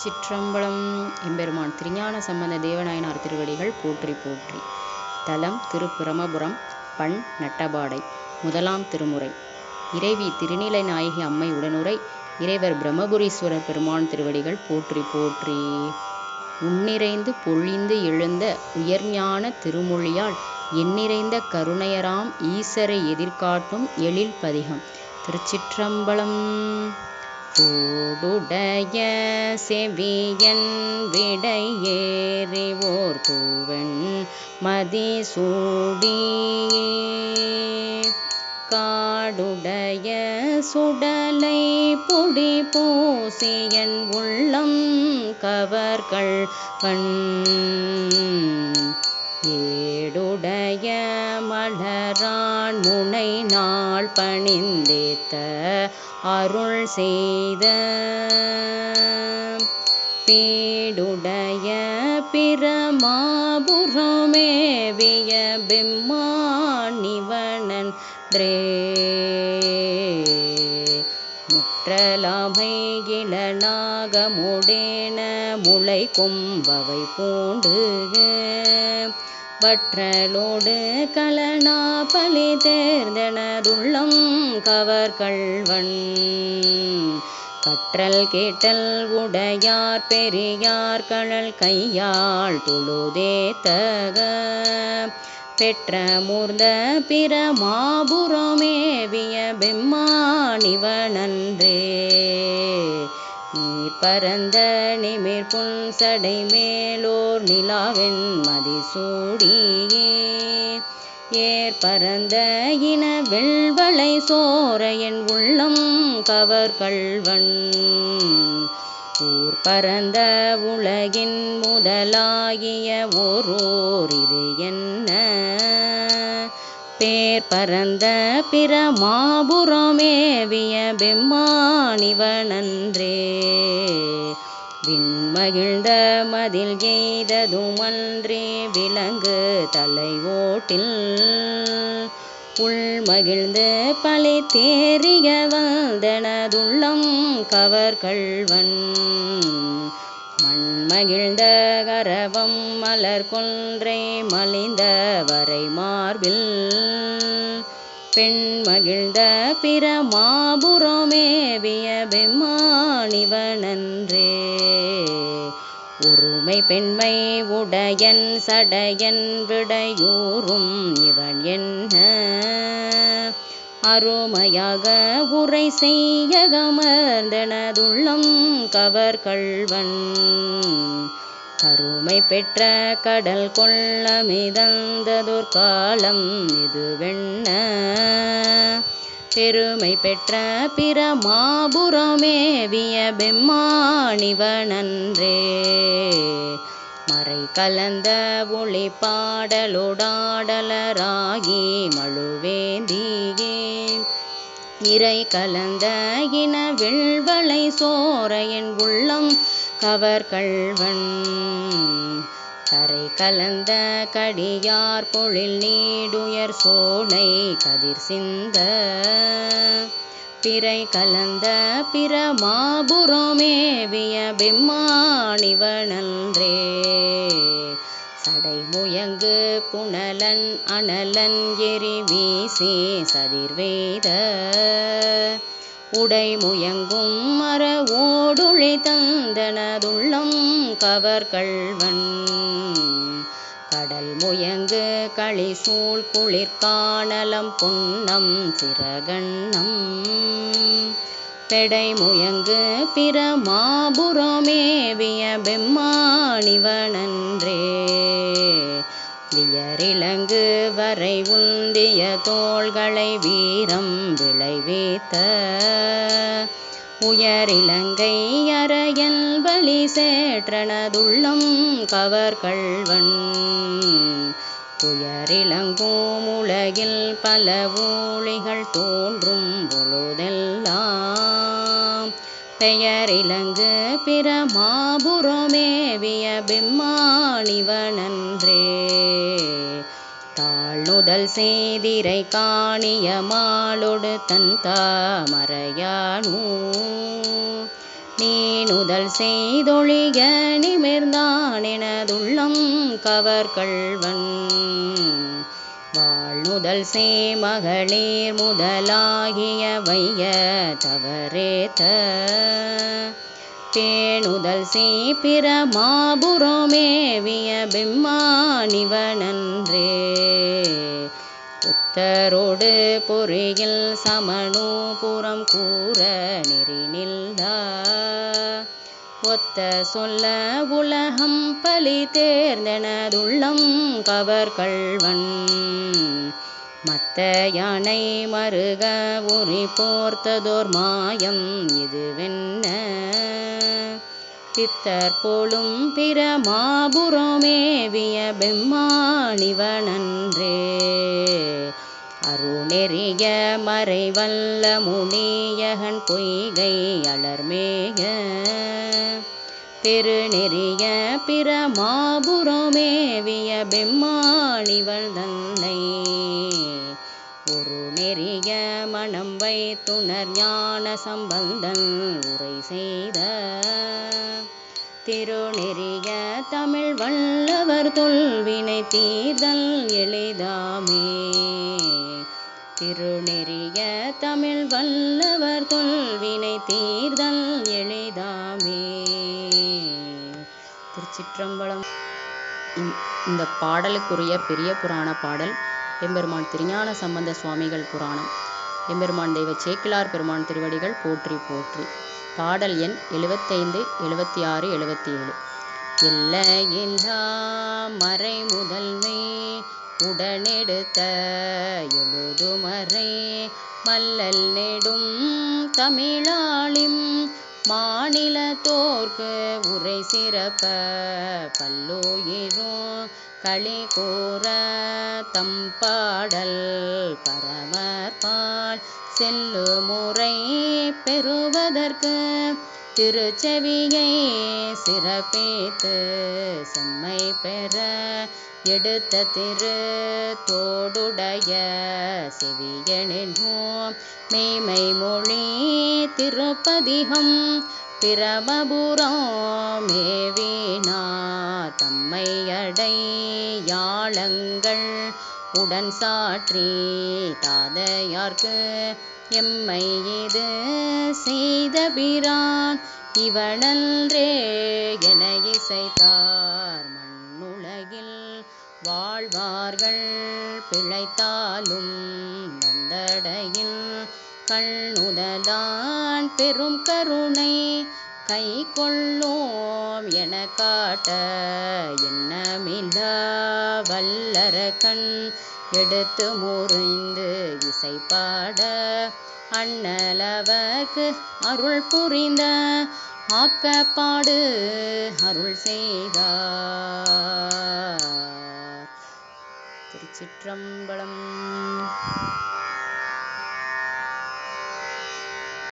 சிற்றம்பலம் எம்பெருமான் திருஞான சம்பந்த தேவநாயனார் திருவடிகள் போற்றி போற்றி. தலம் திருப்பிரமபுரம் பண் நட்டபாடை முதலாம் திருமுறை. இறைவி திருநிலை நாயகி அம்மை உடனுரை இறைவர் பிரம்மபுரீஸ்வரர் பெருமான் திருவடிகள் போற்றி போற்றி. உன்னிறைந்து பொழிந்து எழுந்த உயர்ஞான திருமொழியால் எண்ணிறைந்த கருணையராம் ஈசரை எதிர்காட்டும் எழில் பதிகம். திருச்சிற்றம்பலம் கூடுடைய செவியன் விடையேறி ஓர் தூவன் மதிசூடி காடுடைய சுடலை புடி பூசியன் உள்ளம் கவர்கள் பண் ஏடுடைய மலரான் முனை நாள் பணிந்தேத்த அருள் செய்த பீடுடைய பிரமாபுரமேவிய பிம்மானிவனன்றே முற்றலாமை இளநாக முடேன முளை கொம்பவை பூண்டு வற்றலோடு கலனா பலி தேர்ந்தனதுள்ளம் கவர்கள்வன் கற்றல் கேட்டல் உடையார் பெரியார் கழல் கையாள் தொழுதேத்தக பெற்ற மூர்ந்த பிரமாபுரமேவிய நன்றே நீ பரந்த நிமிர் புன் சடை மேலோர் நிலாவென் மதிசூடியே. ஏர் பரந்த இன வெள்வளை சோர என் உள்ளம் கவர்கள்வன் ஊர் பரந்த உலகின் முதலாகிய ஓரோர் இது என்ன? பேர் பரந்த பிரமாபுரமேவிய பிம்மானிவனன்றே. விண்மகிழ்ந்த மதில் எய்ததுமன்றே விலங்கு தலை ஓட்டில். உள்மகிழ்ந்து பலை தேறிய வந்தனதுள்ளம் கவர்கள்வன். மண்மகிழ்ந்த கரவம் மலர் கொன்றை மலிந்த வரை மார்பில். பெண் மகிழ்ந்த பிரமாபுரமேவிய பிம்மானிவனன்றே உருமை பெண்மை உடையன் சடையன் விடையூறும் இவன் என்ன? அருமையாக உரை செய்ய கமர்ந்தனதுள்ளம் கவர்கள்வன். கருமை பெற்ற கடல் கொள்ள மிதந்ததொர் காலம் இதுவெண்ண பெருமை பெற்ற பிற மாபுரமேவிய பெம்மானிவனன்றே. மறை கலந்த ஒளி பாடலொடாடலராகி மழுவேந்தியே இறை கலந்த இன வெள்வளை சோறையின் உள்ளம் கவர் கல்வன் கரை கலந்த கடியார் பொழில் நீடுயர் சோலை கதிர் சிந்த. பிறை கலந்த பிரமாபுரமேவிய பிம்மானிவனன்றே சடை முயங்கு புனலன் அனலன் எரி வீசி சதிர்வேத உடை முயங்கும் மர ஓடுழி தந்தனதுள்ளம் கவர்கள்வன் கடல் முயங்கு களிசூழ் குளிர்காணலம் புன்னம் சிறகண்ணம். பெடை முயங்கு பிரமாபுரமேவிய பெம்மானிவனன்றே வியரிலங்கு வரை உந்திய தோள்களை வீரம் விளைவித்த உயரிலங்கை அறையல் வழி சேற்றனதுள்ளம் கவர்கள்வன். துயரிலங்கும் உலகில் பல ஊழிகள் தோன்றும் பொழுதெல்லாம் பெயரிலங்கு பிரமாபுரமேவிய பிம்மாணிவனன்றே. தாழ்நுதல் செய்திரை காணிய மாலொடு தன் தாமரையானூ. நீணுதல் செய்தொழிய நிமிர்ந்தான் எனதுள்ளம் கவர்கள்வன். வாழ்நுதல் சேமகளிர் முதலாகிய வைய தவறேத்த. பேணுதல் சேப்பிர மாபுரமேவிய பிம்மானிவனன்றே. புத்தரோடு பொறியில் சமணூபுரம் கூற நெறி நெறிநில்லா ஒத்த சொல்ல உலகம் பலி தேர்ந்தெனதுள்ளம் கவர்கள்வன் மத்த யானை மருக உரி போர்த்ததோர் மாயம் இதுவென்ன? பித்தர் போலும் பிற மாபுரமேவிய பெம்மானிவனன்றே அருணெறிய மறைவல்ல முனியகன் பொய்கை அலர்மேக. பெருநெறிய பிரமாபுரமேவிய பெம்மாணிவள் தன்னை ஒரு நெறிய மனம் வைத்துணர் ஞான சம்பந்தன் உரை செய்த. திருநெறிய தமிழ் வல்லவர் தொல்வினை தீர்தல் எளிதாமே. திருநெறிய தமிழ் வல்லவர் தொல்வினை தீர்தல் எளிதாமே. திருச்சிற்றம்பலம். இந்த பாடலுக்குரிய பெரிய புராண பாடல் எம்பெருமான் திருஞான சம்பந்த சுவாமிகள் புராணம். எம்பெருமான் தெய்வ சேக்கிலார் பெருமான் திருவடிகள் போற்றி போற்றி. பாடல் எண் எழுபத்தைந்து எழுபத்தி ஆறு எழுபத்தி ஏழு இல்லை எல்லையில்லா மறை முதல்மை உடனெடுத்த எழுதுமறை மல்லல் நெடும் தமிழாளிம் மாநில தோர்க்கு உரை சிறப்ப பல்லுயிரும் களி கூற தம் பாடல் பரமற்பால் செல்லு முறை பெறுவதற்கு திருச்செவியை சிறப்பித்து செம்மை பெற எடுத்த திரு தோடுடைய செவியனின் மெய்மை மொழி திருப்பதிகம் பிரபபுரம் மேவினா தம்மை அடை உடன் சாற்றி தாதையார்க்கு எம்மை இது செய்த பிரான் இவனன்றே என இசைத்தார் மண்ணுலகில் வாழ்வார்கள் பிழைத்தாலும் வந்தடையில் கண்ணுதலான் பெரும் கருணை கை கொள்ளோம் என காட்ட எண்ணமில்லா வல்லர கண் எடுத்து முறிந்து இசைப்பாட அண்ணலவர்க்கு அருள் புரிந்த ஆக்கப்பாடு அருள் செய்தார். திருச்சிற்றம்பலம்